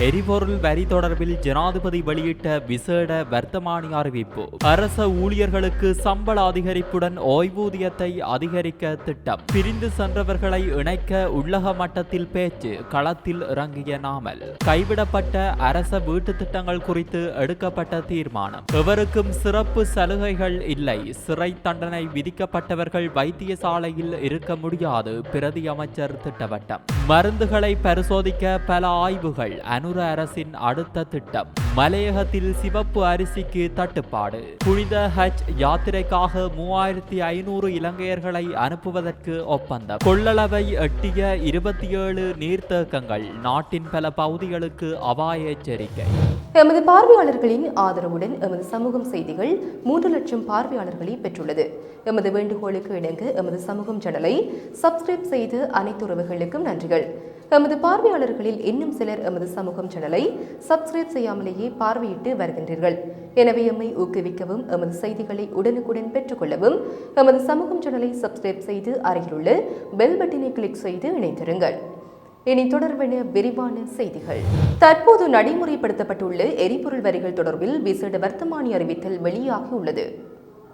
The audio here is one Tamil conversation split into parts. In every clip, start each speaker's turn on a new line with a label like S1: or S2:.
S1: எரிபொருள் வரி தொடர்பில் ஜனாதிபதி வெளியிட்ட விசேட வர்த்தமானி அறிவிப்பு. அரச ஊழியர்களுக்கு சம்பள அதிகரிப்புடன் ஓய்வூதியத்தை அதிகரிக்க திட்டம். பிரிந்து சென்றவர்களை இணைக்க உள்ளக மட்டத்தில் பேச்சு களத்தில் இறங்கிய நாமல். கைவிடப்பட்ட அரச வீட்டு திட்டங்கள் குறித்து எடுக்கப்பட்ட தீர்மானம். எவருக்கும் சிறப்பு சலுகைகள் இல்லை. சிறை தண்டனை விதிக்கப்பட்டவர்கள் வைத்தியசாலையில் இருக்க முடியாது பிரதி அமைச்சர் திட்டவட்டம். மருந்துகளை பரிசோதிக்க பல ஆய்வுகள் அனுர அரசின் அடுத்த திட்டம். மலையகத்தில் சிவப்பு அரிசிக்கு தட்டுப்பாடு. புனித ஹஜ் யாத்திரைக்காக மூவாயிரத்தி ஐநூறு இலங்கையர்களை அனுப்புவதற்கு ஒப்பந்தம். கொள்ளளவை எட்டிய இருபத்தி ஏழு நீர்த்தேக்கங்கள் நாட்டின் பல பகுதிகளுக்கு அபாய எச்சரிக்கை.
S2: எமது பார்வையாளர்களின் ஆதரவுடன் எமது சமூகம் செய்திகள் மூன்று லட்சம் பார்வையாளர்களை பெற்றுள்ளது. எமது வேண்டுகோளுக்கு இணங்க எமது சமூகம் சேனலை சப்ஸ்கிரைப் செய்து அனைத்து உறவுகளுக்கும் நன்றிகள். எமது பார்வையாளர்களில் இன்னும் சிலர் எமது சமூகம் சேனலை சப்ஸ்கிரைப் செய்யாமலேயே பார்வையிட்டு வருகின்றீர்கள். எனவே எம்மை ஊக்குவிக்கவும் எமது செய்திகளை உடனுக்குடன் பெற்றுக்கொள்ளவும் எமது சமூகம் சேனலை சப்ஸ்கிரைப் செய்து அருகிலுள்ள பெல் பட்டினை கிளிக் செய்து இணைந்திருங்கள். இனி தொடர்பென விரிவான செய்திகள். தற்போது நடைமுறைப்படுத்தப்பட்டுள்ள எரிபொருள் வரிகள் தொடர்பில் விசேட வர்த்தமானி அறிவித்தல் வெளியாகியுள்ளது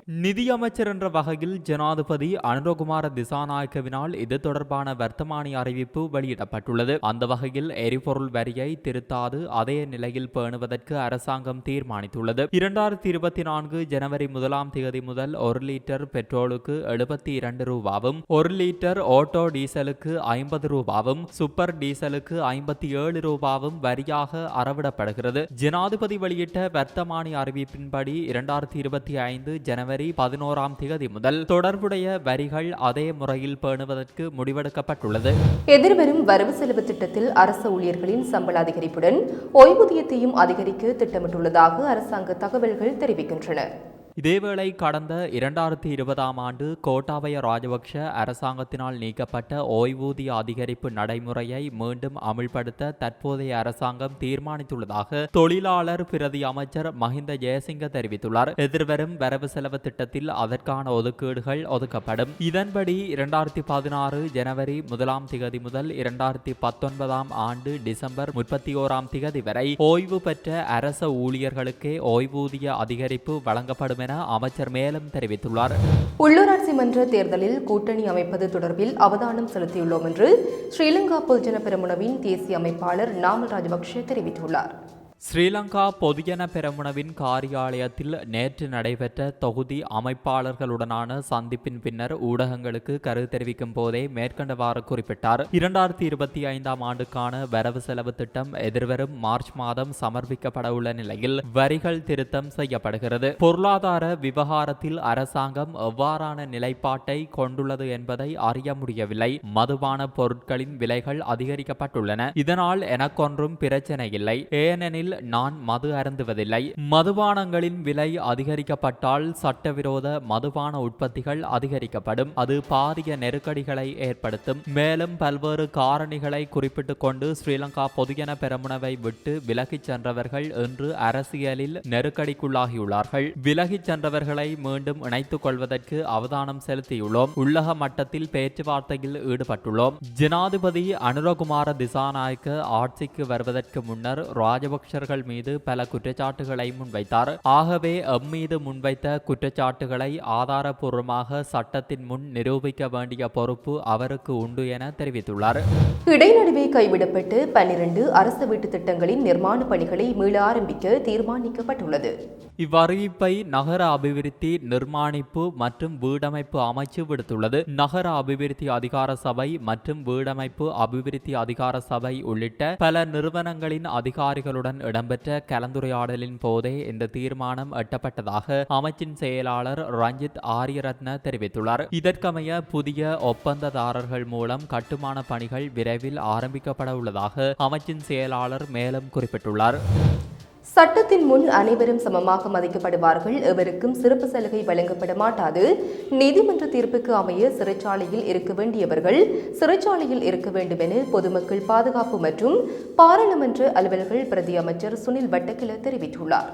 S1: நிதியமைச்சர் என்ற வகையில் ஜனாதிபதி அனுரகுமார திசாநாயக்கவினால் இது தொடர்பான வர்த்தமானி அறிவிப்பு வெளியிடப்பட்டுள்ளது. அந்த வகையில் எரிபொருள் வரியை திருத்தாது அதே நிலையில் பேணுவதற்கு அரசாங்கம் தீர்மானித்துள்ளது. இரண்டாயிரத்தி இருபத்தி நான்கு ஜனவரி முதலாம் தேதி முதல் ஒரு லிட்டர் பெட்ரோலுக்கு எழுபத்தி இரண்டு ரூபாவும் ஒரு லிட்டர் ஓட்டோ டீசலுக்கு ஐம்பது ரூபாவும் சூப்பர் டீசலுக்கு ஐம்பத்தி ஏழு ரூபாவும் வரியாக அறவிடப்படுகிறது. ஜனாதிபதி வெளியிட்ட வர்த்தமானி அறிவிப்பின்படி இரண்டாயிரத்தி இருபத்தி ஐந்து ஜனவரி பதினோராம் தேதி முதல் தொடர்புடைய வரிகள் அதே முறையில் பேணுவதற்கு முடிவெடுக்கப்பட்டுள்ளது.
S2: எதிர்வரும் வரவு செலவு திட்டத்தில் அரசு ஊழியர்களின் சம்பள அதிகரிப்புடன் ஓய்வூதியத்தையும் அதிகரிக்க திட்டமிட்டுள்ளதாக அரசாங்க தகவல்கள் தெரிவிக்கின்றன.
S1: இதேவேளை கடந்த இரண்டாயிரத்தி இருபதாம் ஆண்டு கோட்டாபய ராஜபக்ஷ அரசாங்கத்தினால் நீக்கப்பட்ட ஓய்வூதிய அதிகரிப்பு நடைமுறையை மீண்டும் அமுல்படுத்த தற்போதைய அரசாங்கம் தீர்மானித்துள்ளதாக தொழிலாளர் பிரதி அமைச்சர் மஹிந்த ஜெயசிங்க தெரிவித்துள்ளார். எதிர்வரும் வரவு செலவு திட்டத்தில் அதற்கான ஒதுக்கீடுகள் ஒதுக்கப்படும். இதன்படி இரண்டாயிரத்தி பதினாறு ஜனவரி முதலாம் திகதி முதல் இரண்டாயிரத்தி பத்தொன்பதாம் ஆண்டு டிசம்பர் முப்பத்தி ஓராம் திகதி வரை ஓய்வு பெற்ற அரச ஊழியர்களுக்கே ஓய்வூதிய அதிகரிப்பு வழங்கப்படும் என அமைச்சர் மேலும் தெரிவித்துள்ளார்.
S2: உள்ளூராட்சி மன்ற தேர்தலில் கூட்டணி அமைப்பது தொடர்பில் அவதானம் செலுத்தியுள்ளோம் என்று ஸ்ரீலங்கா பொதுஜன பெருமுனவின் தேசிய அமைப்பாளர் நாமல் ராஜபக்ஷ தெரிவித்துள்ளார்.
S1: ஸ்ரீலங்கா பொதுஜன பெரமுனவின் காரியாலயத்தில் நேற்று நடைபெற்ற தொகுதி அமைப்பாளர்களுடனான சந்திப்பின் பின்னர் ஊடகங்களுக்கு கருத்து தெரிவிக்கும் போதே மேற்கண்டவாறு குறிப்பிட்டார். இரண்டாயிரத்தி இருபத்தி ஐந்தாம் ஆண்டுக்கான வரவு செலவு திட்டம் எதிர்வரும் மார்ச் மாதம் சமர்ப்பிக்கப்பட உள்ள நிலையில் வரிகள் திருத்தம் செய்யப்படுகிறது. பொருளாதார விவகாரத்தில் அரசாங்கம் எவ்வாறான நிலைப்பாட்டை கொண்டுள்ளது என்பதை அறிய முடியவில்லை. மதுபான பொருட்களின் விலைகள் அதிகரிக்கப்பட்டுள்ளன. இதனால் எனக்கொன்றும் பிரச்சனை இல்லை. ஏனெனில் நான் மது அருந்துவதில்லை. மதுபானங்களின் விலை அதிகரிக்கப்பட்டால் சட்டவிரோத மதுபான உற்பத்திகள் அதிகரிக்கப்படும். அது பாரிய நெருக்கடிகளை ஏற்படுத்தும். மேலும் பல்வேறு காரணிகளை குறிப்பிட்டுக் கொண்டு ஸ்ரீலங்கா பொதுஜன பெரமுனவை விட்டு விலகிச் சென்றவர்கள் இன்று அரசியலில் நெருக்கடிக்குள்ளாகியுள்ளார்கள். விலகிச் சென்றவர்களை மீண்டும் இணைத்துக் கொள்வதற்கு அவதானம் செலுத்தியுள்ளோம். உள்ளக மட்டத்தில் பேச்சுவார்த்தையில் ஈடுபட்டுள்ளோம். ஜனாதிபதி அனுரகுமார திசாநாயக்க ஆட்சிக்கு வருவதற்கு முன்னர் ராஜபக்ஷ அமைச்சர்கள் மீது பல குற்றச்சாட்டுகளை முன்வைத்தார். ஆகவே எம்மீது முன்வைத்த குற்றச்சாட்டுகளை ஆதாரபூர்வமாக சட்டத்தின் முன் நிரூபிக்க வேண்டிய பொறுப்பு அவருக்கு உண்டு என தெரிவித்துள்ளார்.
S2: இடைநடுவே கைவிடப்பட்டு பன்னிரண்டு அரசு வீட்டு திட்டங்களின் நிர்மாண பணிகளை மீள ஆரம்பிக்க தீர்மானிக்கப்பட்டுள்ளது.
S1: இவ்வறிவிப்பை நகர அபிவிருத்தி நிர்மாணிப்பு மற்றும் வீடமைப்பு அமைச்சு விடுத்துள்ளது. நகர அபிவிருத்தி அதிகார சபை மற்றும் வீடமைப்பு அபிவிருத்தி அதிகார சபை உள்ளிட்ட பல நிறுவனங்களின் அதிகாரிகளுடன் இடம்பெற்ற கலந்துரையாடலின் போதே இந்த தீர்மானம் எட்டப்பட்டதாக அமைச்சின் செயலாளர் ரஞ்சித் ஆரியரத்ன தெரிவித்துள்ளார். இதற்கமைய புதிய ஒப்பந்ததாரர்கள் மூலம் கட்டுமான பணிகள் விரைவில் ஆரம்பிக்கப்பட உள்ளதாக அமைச்சின் செயலாளர் மேலும் குறிப்பிட்டுள்ளார்.
S2: சட்டத்தின் முன் அனைவரும் சமமாக மதிக்கப்படுவார்கள். எவருக்கும் சிறப்பு சலுகை வழங்கப்பட மாட்டாது நீதிமன்ற தீர்ப்புக்கு அமைய சிறைச்சாலையில் இருக்க வேண்டியவர்கள் சிறைச்சாலையில் இருக்க வேண்டும் என பொதுமக்கள் பாதுகாப்பு மற்றும் பாராளுமன்ற அலுவல்கள் பிரதி அமைச்சர் சுனில் வட்டக்கில தெரிவித்துள்ளார்.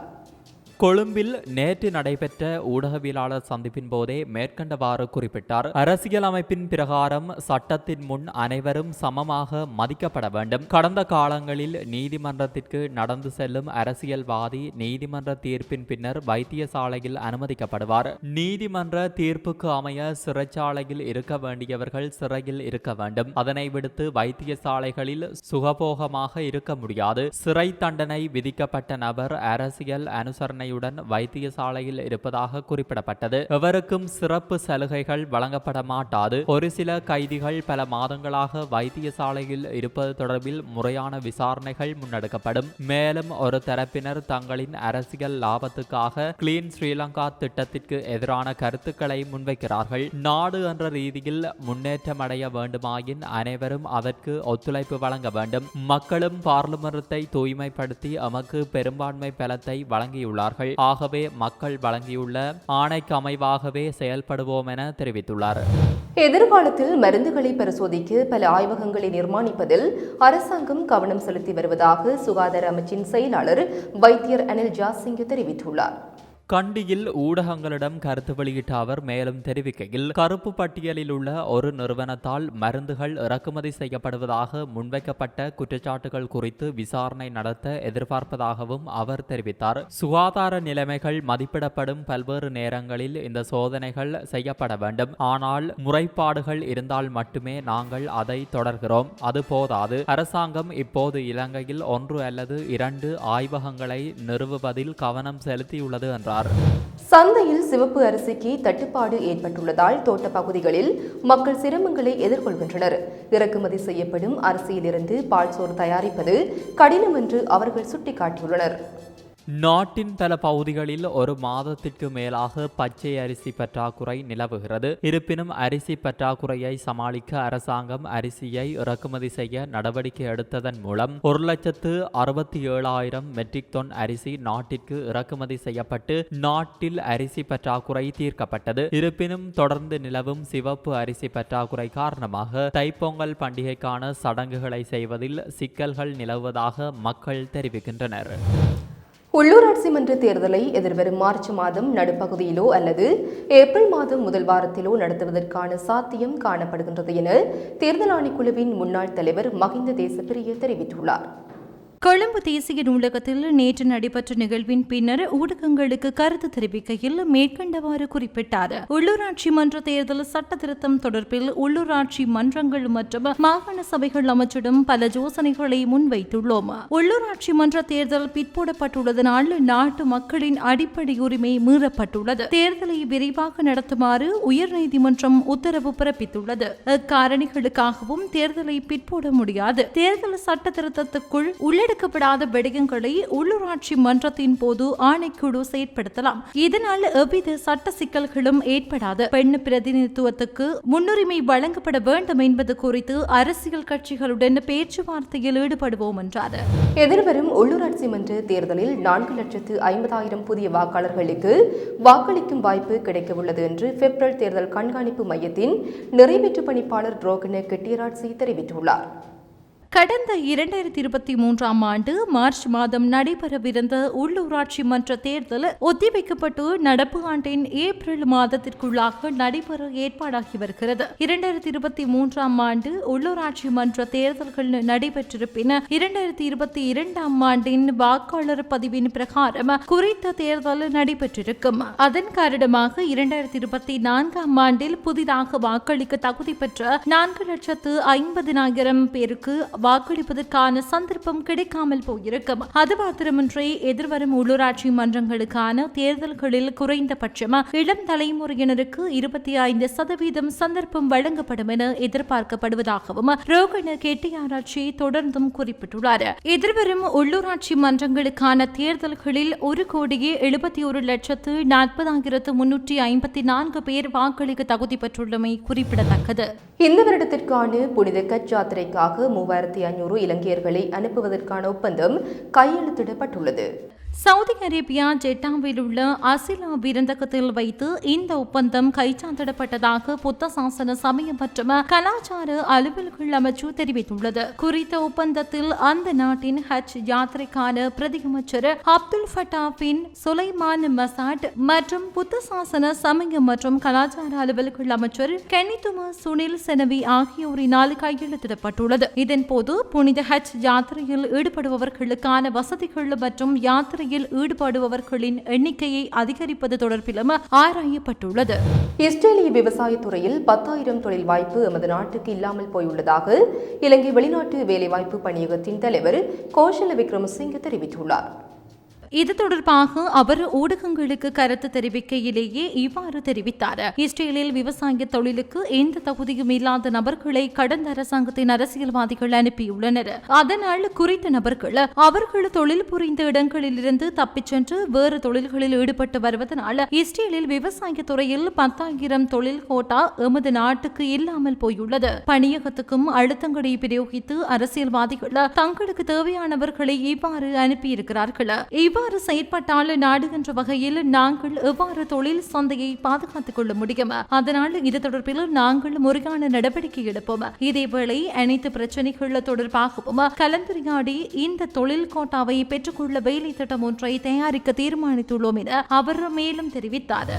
S1: கொழும்பில் நேற்று நடைபெற்ற ஊடகவியலாளர் சந்திப்பின் போதே மேற்கண்டவாறு குறிப்பிட்டார். அரசியல் அமைப்பின் பிரகாரம் சட்டத்தின் முன் அனைவரும் சமமாக மதிக்கப்பட வேண்டும். கடந்த காலங்களில் நீதிமன்றத்திற்கு நடந்து செல்லும் அரசியல்வாதி நீதிமன்ற தீர்ப்பின் பின்னர் வைத்தியசாலையில் அனுமதிக்கப்படுவார். நீதிமன்ற தீர்ப்புக்கு அமைய சிறைச்சாலையில் இருக்க வேண்டியவர்கள் சிறையில் இருக்க வேண்டும். அதனை விடுத்து வைத்தியசாலைகளில் சுகபோகமாக இருக்க முடியாது. சிறை தண்டனை விதிக்கப்பட்ட நபர் அரசியல் அனுசரணை அனுசரணையுடன் வைத்தியசாலையில் இருப்பதாக குறிப்பிடப்பட்டது. எவருக்கும் சிறப்பு சலுகைகள் வழங்கப்பட மாட்டாது ஒரு சில கைதிகள் பல மாதங்களாக வைத்தியசாலையில் இருப்பது தொடர்பில் முறையான விசாரணைகள் முன்னெடுக்கப்படும். மேலும் ஒரு தரப்பினர் தங்களின் அரசியல் லாபத்துக்காக கிளீன் ஸ்ரீலங்கா திட்டத்திற்கு எதிரான கருத்துக்களை முன்வைக்கிறார்கள். நாடு என்ற ரீதியில் முன்னேற்றமடைய வேண்டுமாயின் அனைவரும் அதற்கு ஒத்துழைப்பு வழங்க வேண்டும். மக்களும் பார்லிமெண்டத்தை தூய்மைப்படுத்தி எமக்கு பெரும்பான்மை பலத்தை வழங்கியுள்ளார்கள். ஆகவே மக்கள் வழங்கியுள்ள ஆணைக்கு அமைவாகவே செயல்படுவோம் என தெரிவித்துள்ளார்.
S2: எதிர்காலத்தில் மருந்துகளை பரிசோதிக்க பல ஆய்வகங்களை நிர்மாணிப்பதில் அரசாங்கம் கவனம் செலுத்தி வருவதாக சுகாதார அமைச்சின் செயலாளர் வைத்தியர் அனில் ஜாசிங்க தெரிவித்துள்ளார்.
S1: கண்டியில் ஊடகங்களிடம் கருத்து வெளியிட்ட அவர் மேலும் தெரிவிக்கையில் கருப்பு பட்டியலில் உள்ள ஒரு நிறுவனத்தால் மருந்துகள் இறக்குமதி செய்யப்படுவதாக முன்வைக்கப்பட்ட குற்றச்சாட்டுகள் குறித்து விசாரணை நடத்த எதிர்பார்ப்பதாகவும் அவர் தெரிவித்தார். சுகாதார நிலைமைகள் மதிப்பிடப்படும் பல்வேறு நேரங்களில் இந்த சோதனைகள் செய்யப்பட வேண்டும். ஆனால் முறைப்பாடுகள் இருந்தால் மட்டுமே நாங்கள் அதை தொடர்கிறோம். அது போதாது. அரசாங்கம் இப்போது இலங்கையில் ஒன்று அல்லது இரண்டு ஆய்வகங்களை நிறுவுவதில் கவனம் செலுத்தியுள்ளது என்றார்.
S2: சந்தையில் சிவப்பு அரிசிக்கு தட்டுப்பாடு ஏற்பட்டுள்ளதால் தோட்ட பகுதிகளில் மக்கள் சிரமங்களை எதிர்கொள்கின்றனர். இறக்குமதி செய்யப்படும் அரிசியிலிருந்து பால் சோறு தயாரிப்பது கடினம் என்று அவர்கள் சுட்டிக்காட்டியுள்ளனர்.
S1: நாட்டின் பல பகுதிகளில் ஒரு மாதத்திற்கு மேலாக பச்சை அரிசி பற்றாக்குறை நிலவுகிறது. இருப்பினும் அரிசி பற்றாக்குறையை சமாளிக்க அரசாங்கம் அரிசியை இறக்குமதி செய்ய நடவடிக்கை எடுத்ததன் மூலம் ஒரு லட்சத்து அறுபத்தி ஏழாயிரம் மெட்ரிக் டன் அரிசி நாட்டிற்கு இறக்குமதி செய்யப்பட்டு நாட்டில் அரிசி பற்றாக்குறை தீர்க்கப்பட்டது. இருப்பினும் தொடர்ந்து நிலவும் சிவப்பு அரிசி பற்றாக்குறை காரணமாக தைப்பொங்கல் பண்டிகைக்கான சடங்குகளை செய்வதில் சிக்கல்கள் நிலவுவதாக மக்கள் தெரிவிக்கின்றனர்.
S2: உள்ளூராட்சி மன்ற தேர்தலை எதிர்வரும் மார்ச் மாதம் நடுப்பகுதியிலோ அல்லது ஏப்ரல் மாதம் முதல் வாரத்திலோ நடத்துவதற்கான சாத்தியம் காணப்படுகின்றது என தேர்தல் ஆணைக்குழுவின் முன்னாள் தலைவர் மகிந்த தேசப்பிரிய தெரிவித்துள்ளார்.
S3: கொழும்பு தேசிய நூலகத்தில் நேற்று நடைபெற்ற நிகழ்வின் பின்னர் ஊடகங்களுக்கு கருத்து தெரிவிக்கையில் மேற்கண்டவாறு குறிப்பிட்டார். உள்ளூராட்சி மன்ற தேர்தல் சட்ட திருத்தம் தொடர்பில் உள்ளூராட்சி மன்றங்கள் மற்றும் மாகாண சபைகள் அமைச்சிடம் பல யோசனைகளை முன்வைத்துள்ளோம். உள்ளூராட்சி மன்ற தேர்தல் பிற்போடப்பட்டுள்ளதனால் நாட்டு மக்களின் அடிப்படை உரிமை மீறப்பட்டுள்ளது. தேர்தலை விரைவாக நடத்துமாறு உயர்நீதிமன்றம் உத்தரவு பிறப்பித்துள்ளது. அக்காரணிகளுக்காகவும் தேர்தலை பிற்போட முடியாது. தேர்தல் சட்ட திருத்தத்துக்குள் உள்ளெடுக்கப்படாத விடயங்களை உள்ளூராட்சி மன்றத்தின் போது ஆணைக்குழு செயற்படுத்தலாம். இதனால் எவ்வித சட்ட சிக்கல்களும் ஏற்படாது. பெண் பிரதிநிதித்துவத்துக்கு முன்னுரிமை வழங்கப்பட வேண்டும் என்பது குறித்து அரசியல் கட்சிகளுடன் பேச்சுவார்த்தையில் ஈடுபடுவோம் என்றார்.
S2: எதிர்வரும் உள்ளூராட்சி மன்ற தேர்தலில் நான்கு லட்சத்து ஐம்பதாயிரம் புதிய வாக்காளர்களுக்கு வாக்களிக்கும் வாய்ப்பு கிடைக்கவுள்ளது என்று பிப்ரல் தேர்தல் கண்காணிப்பு மையத்தின் நிறைவேற்று பணிப்பாளர் ரோகன கெட்டியராட்சி தெரிவித்துள்ளார்.
S3: கடந்த இரண்டாயிரத்தி இருபத்தி மூன்றாம் ஆண்டு மார்ச் மாதம் நடைபெறவிருந்த உள்ளூராட்சி மன்ற தேர்தல் ஒத்திவைக்கப்பட்டு நடப்பு ஆண்டின் ஏப்ரல் மாதத்திற்குள்ளாக நடைபெற ஏற்பாடாகி வருகிறது. இரண்டாயிரத்தி இருபத்தி மூன்றாம் ஆண்டு உள்ளூராட்சி மன்ற தேர்தல்கள் நடைபெற்றிருப்பின் இரண்டாயிரத்தி இருபத்தி இரண்டாம் ஆண்டின் வாக்காளர் பதிவின் பிரகாரம் குறித்த தேர்தல் நடைபெற்றிருக்கும். அதன் காரணமாக இரண்டாயிரத்தி இருபத்தி நான்காம் ஆண்டில் புதிதாக வாக்களிக்க தகுதி பெற்ற நான்கு லட்சத்து ஐம்பதினாயிரம் பேருக்கு வாக்களிப்பதற்கான சந்தர்ப்பம் கிடைக்காமல் போயிருக்கும். அது மாத்திரமின்றி எதிர்வரும் உள்ளூராட்சி மன்றங்களுக்கான தேர்தல்களில் குறைந்தபட்சம் இளம் தலைமுறையினருக்கு இருபத்தி ஐந்து சதவீதம் சந்தர்ப்பம் வழங்கப்படும் என எதிர்பார்க்கப்படுவதாகவும் ரோகண கெட்டியாராட்சி தொடர்ந்தும் குறிப்பிட்டுள்ளார். எதிர்வரும் உள்ளூராட்சி மன்றங்களுக்கான தேர்தல்களில் ஒரு கோடியே எழுபத்தி ஒரு லட்சத்து நாற்பதாயிரத்து முன்னூற்றி ஐம்பத்தி நான்கு பேர் வாக்களிக்க தகுதி பெற்றுள்ளமை குறிப்பிடத்தக்கது.
S2: இந்த வருடத்திற்கான புனித கச் யாத்திரைக்காக மூவாயிரத்தி ஐநூறு இலங்கையர்களை அனுப்புவதற்கான ஒப்பந்தம் கையெழுத்திடப்பட்டுள்ளது.
S3: சவுதி அரேபியா ஜெட்டாவில் உள்ள அசிலா விருந்தகத்தில் வைத்து இந்த ஒப்பந்தம் கைச்சாத்திடப்பட்டதாக புத்த சாசன சமய மற்றும் கலாச்சார அலுவல்கள் அமைச்சு தெரிவித்துள்ளது. குறித்த ஒப்பந்தத்தில் அந்த நாட்டின் ஹஜ் யாத்திரைக்கான பிரதியமைச்சர் அப்துல் ஃபட்டா பின் சுலைமான் மசாட் மற்றும் புத்த சாசன சமய மற்றும் கலாச்சார அலுவல்கள் அமைச்சர் கெனிதுமா சுனில் செனவி ஆகியோரினால் கையெழுத்திடப்பட்டுள்ளது. இதன்போது புனித ஹஜ் யாத்திரையில் ஈடுபடுபவர்களுக்கான வசதிகள் மற்றும் யாத்திரையில் ஈடுபடுபவர்களின் எண்ணிக்கையை அதிகரிப்பது தொடர்பிலும் ஆராயப்பட்டுள்ளது.
S2: இஸ்ரேலிய விவசாயத்துறையில் பத்தாயிரம் தொழில் வாய்ப்பு எமது நாட்டுக்கு இல்லாமல் போயுள்ளதாக இலங்கை வெளிநாட்டு வேலைவாய்ப்பு பணியகத்தின் தலைவர் கோஷல விக்ரமசிங்க தெரிவித்துள்ளார்.
S3: இது தொடர்பாக அவர் ஊடகங்களுக்கு கருத்து தெரிவிக்கையிலேயே இவ்வாறு தெரிவித்தார். இஸ்ரேலில் விவசாய தொழிலுக்கு எந்த தகுதியும் இல்லாத நபர்களை கடந்த அரசாங்கத்தின் அரசியல்வாதிகள் அனுப்பியுள்ளனர். அதனால் குறித்த நபர்கள் அவர்கள் தொழில் புரிந்த இடங்களிலிருந்து தப்பிச் சென்று வேறு தொழில்களில் ஈடுபட்டு வருவதனால் இஸ்ரேலில் விவசாய துறையில் பத்தாயிரம் தொழில் கோட்டா எமது நாட்டுக்கு இல்லாமல் போயுள்ளது. பணியகத்துக்கும் அழுத்தங்களை பிரயோகித்து அரசியல்வாதிகள் தங்களுக்கு தேவையானவர்களை இவ்வாறு அனுப்பியிருக்கிறார்கள். இவ்வாறு செயற்பட்டால் நாடுகின்ற வகையில் நாங்கள் எவ்வாறு தொழில் சந்தையை பாதுகாத்துக் கொள்ள முடியும்? அதனால் இது தொடர்பில் நாங்கள் முறையான நடவடிக்கை எடுப்போம். இதேவேளை அனைத்து பிரச்சனைகள் தொடர்பாகவும் கலந்துரையாடி இந்த தொழில் கோட்டாவை பெற்றுக்கொள்ள வேலை திட்டம் ஒன்றை தயாரிக்க தீர்மானித்துள்ளோம் என அவர் மேலும் தெரிவித்தார்.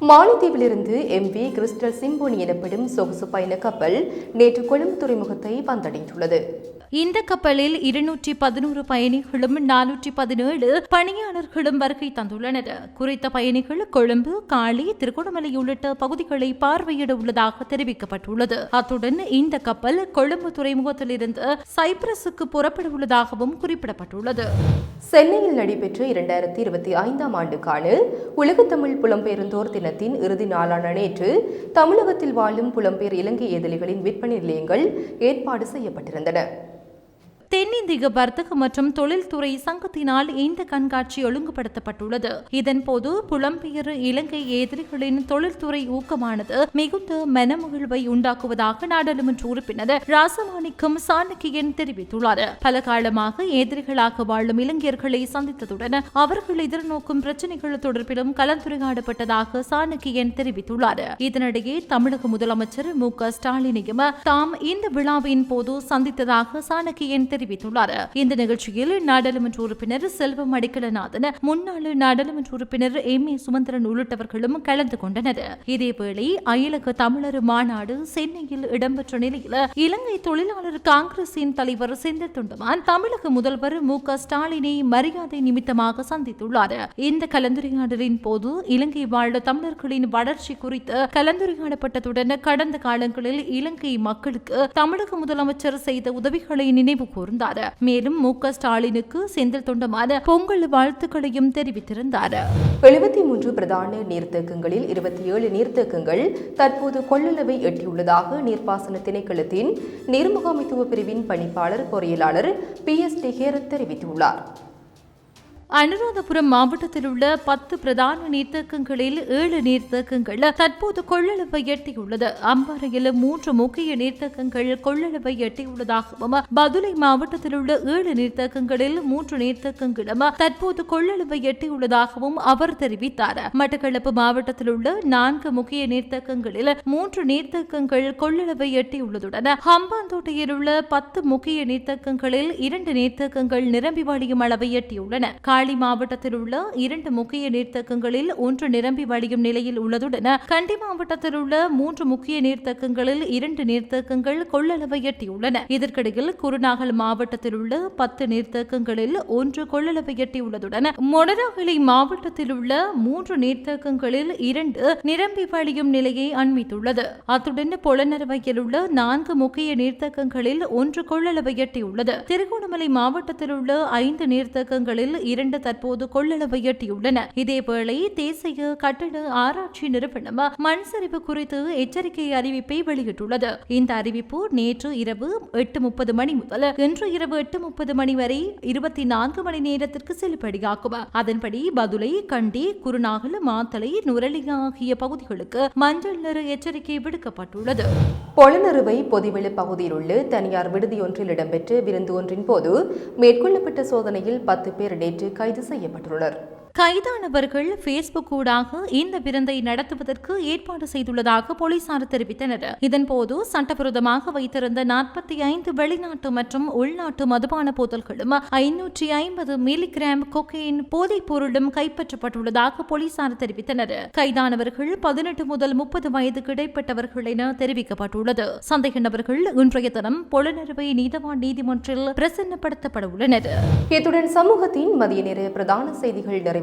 S2: மாலத்தீவிலிருந்து எம்பி கிறிஸ்டல் சிம்போனி எனப்படும் சொகுசு பயண கப்பல் நேற்று கொழும்பு துறைமுகத்தை வந்தடைந்துள்ளது.
S3: இந்த கப்பலில் இருநூற்றி பதினோரு பயணிகளும் நானூற்றி பதினேழு பணியாளர்களும் வருகை தந்துள்ளனர். குறித்த பயணிகள் கொழும்பு காளி திருகோணமலை உள்ளிட்ட பகுதிகளை பார்வையிட உள்ளதாக தெரிவிக்கப்பட்டுள்ளது. அத்துடன் இந்த கப்பல் கொழும்பு துறைமுகத்திலிருந்து சைப்ரஸுக்கு புறப்பட உள்ளதாகவும் குறிப்பிடப்பட்டுள்ளது.
S2: சென்னையில் நடைபெற்ற இரண்டாயிரத்தி இருபத்தி ஐந்தாம் ஆண்டுக்கான உலகத்தமிழ் புலம்பெயர்ந்தோர் தினத்தின் இறுதி நாளான நேற்று தமிழகத்தில் வாழும் புலம்பெயர் இலங்கை எதிரிகளின் விற்பனை நிலையங்கள் ஏற்பாடு செய்யப்பட்டிருந்தன.
S3: தென்னிந்திய வர்த்தக மற்றும் தொழில்துறை சங்கத்தினால் இந்த கண்காட்சி ஒழுங்குபடுத்தப்பட்டுள்ளது. இதன்போது புலம்பெயர் இலங்கை எதிரிகளின் தொழில்துறை ஊக்கமானது மிகுந்த மனமகிழ்வை உண்டாக்குவதாக நாடாளுமன்ற உறுப்பினர் ராசமாணிக்கம் சாணக்கியன் தெரிவித்துள்ளார். பல காலமாக எதிரிகளாக வாழும் இளைஞர்களை சந்தித்ததுடன் அவர்கள் எதிர்நோக்கும் பிரச்சனைகள் தொடர்பிலும் கலந்துரையாடப்பட்டதாக சாணக்கியன் தெரிவித்துள்ளார். இதனிடையே தமிழக முதலமைச்சர் மு க ஸ்டாலினையும் தாம் இந்த விழாவின் போது சந்தித்ததாக சாணக்கியன் தெரிவித்துள்ளார். இந்த நிகழ்ச்சியில் நாடாளுமன்ற உறுப்பினர் செல்வம் அடிக்கலநாதன் முன்னாள் நாடாளுமன்ற உறுப்பினர் எம். ஏ. சுமந்திரன் உள்ளிட்டவர்களும் கலந்து கொண்டனர். இதேவேளை அயலக தமிழர் மாநாடு சென்னையில் இடம்பெற்ற நிலையில் இலங்கை தொழிலாளர் காங்கிரசின் தலைவர் செந்தில் தொண்டமான் தமிழக முதல்வர் மு. க. ஸ்டாலினை மரியாதை நிமித்தமாக சந்தித்துள்ளார். இந்த கலந்துரையாடலின் போது இலங்கை வாழ் தமிழர்களின் வளர்ச்சி குறித்து கலந்துரையாடப்பட்டதுடன் கடந்த காலங்களில் இலங்கை மக்களுக்கு தமிழக முதலமைச்சர் செய்த உதவிகளை நினைவு கூர்ந்தார் மேலும் மு க ஸ்டாலினுக்கு செந்தில் தொண்டமான பொங்கல் வாழ்த்துக்களையும் தெரிவித்திருந்தார்.
S2: எழுபத்தி மூன்று பிரதான நீர்த்தேக்கங்களில் இருபத்தி ஏழு நீர்த்தேக்கங்கள் தற்போது கொள்ளளவை எட்டியுள்ளதாக நீர்ப்பாசன திணைக்களத்தின் நீர்முகாமைத்துவ பிரிவின் பணிப்பாளர் பொறியியலாளர் பி எஸ் டி ஹேரத் தெரிவித்துள்ளார்.
S3: அனுராதபுரம் மாவட்டத்தில் உள்ள பத்து பிரதான நீர்த்தேக்கங்களில் ஏழு நீர்த்தேக்கங்கள் தற்போது கொள்ளளவை எட்டியுள்ளது. அம்பாறையில் மூன்று முக்கிய நீர்த்தேக்கங்கள் கொள்ளளவை எட்டியுள்ளதாகவும் பதுளை மாவட்டத்தில் உள்ள ஏழு நீர்த்தேக்கங்களில் மூன்று நீர்த்தேக்கங்களும் தற்போது கொள்ளளவை எட்டியுள்ளதாகவும் அவர் தெரிவித்தார். மட்டக்களப்பு மாவட்டத்தில் உள்ள நான்கு முக்கிய நீர்த்தேக்கங்களில் மூன்று நீர்த்தேக்கங்கள் கொள்ளளவை எட்டியுள்ளதுடன் ஹம்பாந்தோட்டையில் உள்ள பத்து முக்கிய நீர்த்தேக்கங்களில் இரண்டு நீர்த்தேக்கங்கள் நிரம்பி வழியும் அளவை எட்டியுள்ளன. காலி மாவட்டத்தில் உள்ள இரண்டு முக்கிய நீர்த்தக்கங்களில் ஒன்று நிரம்பி வழியும் நிலையில் உள்ளதுடன் கண்டி மாவட்டத்தில் உள்ள மூன்று முக்கிய நீர்த்தக்கங்களில் இரண்டு நீர்த்தக்கங்கள் கொள்ளளவை எட்டியுள்ளன. இதற்கிடையில் குருநாகல் மாவட்டத்தில் உள்ள பத்து நீர்த்தக்கங்களில் ஒன்று கொள்ளளவை எட்டியுள்ளதுடன் மொனராகலை மாவட்டத்தில் உள்ள மூன்று நீர்த்தக்கங்களில் இரண்டு நிரம்பி வழியும் நிலையை அண்மித்துள்ளது. அத்துடன் பொலனறுவையில் உள்ள நான்கு முக்கிய நீர்த்தக்கங்களில் ஒன்று கொள்ளளவை எட்டியுள்ளது. திருகோணமலை மாவட்டத்தில் உள்ள ஐந்து நீர்த்தக்கங்களில் இரண்டு இரண்டு தற்போது கொள்ளளவை எட்டியுள்ளன. இதேவேளை தேசிய கட்டட ஆராய்ச்சி நிறுவனம் மண் சரிவு குறித்து எச்சரிக்கை அறிவிப்பை வெளியிட்டுள்ளது. இந்த அறிவிப்பு நேற்று இரவு எட்டு முப்பது மணி முதல் இன்று இரவு எட்டு முப்பது மணி வரை இருபத்தி நான்கு மணி நேரத்திற்கு செல்லுபடியாகும். அதன்படி பதுளை கண்டி குருநாகல் மாத்தளை நுரலி ஆகிய பகுதிகளுக்கு மஞ்சள் நிற எச்சரிக்கை விடுக்கப்பட்டுள்ளது.
S2: பொலனறுவை பொதிவெளி பகுதியில் உள்ள தனியார் விடுதியொன்றில் இடம்பெற்ற விருந்து ஒன்றின் போது மேற்கொள்ளப்பட்ட சோதனையில் பத்து பேர் நேற்று கைது செய்யப்பட்டுள்ளனர்.
S3: கைதானவர்கள் பேஸ்புக் ஊடாக இந்த விருந்தை நடத்துவதற்கு ஏற்பாடு செய்துள்ளதாக போலீசார் தெரிவித்தனர். இதன்போது சட்டவிரோதமாக வைத்திருந்த நாற்பத்தி ஐந்து வெளிநாட்டு மற்றும் உள்நாட்டு மதுபான போதல்களும் ஐநூற்றி ஐம்பது மில்லிகிராம் கொக்கையின் போதைப் பொருளும் கைப்பற்றப்பட்டுள்ளதாக போலீசார் தெரிவித்தனர். கைதானவர்கள் பதினெட்டு முதல் முப்பது வயதுக்கு இடைப்பட்டவர்கள் என தெரிவிக்கப்பட்டுள்ளது. சந்தேக நபர்கள் இன்றைய தினம் பொலனறுவை நீதவான் நீதிமன்றில் பிரசன்னப்படுத்தப்பட உள்ளனர்.
S2: இத்துடன் சமூகத்தின் மதிய நேர பிரதான செய்திகள்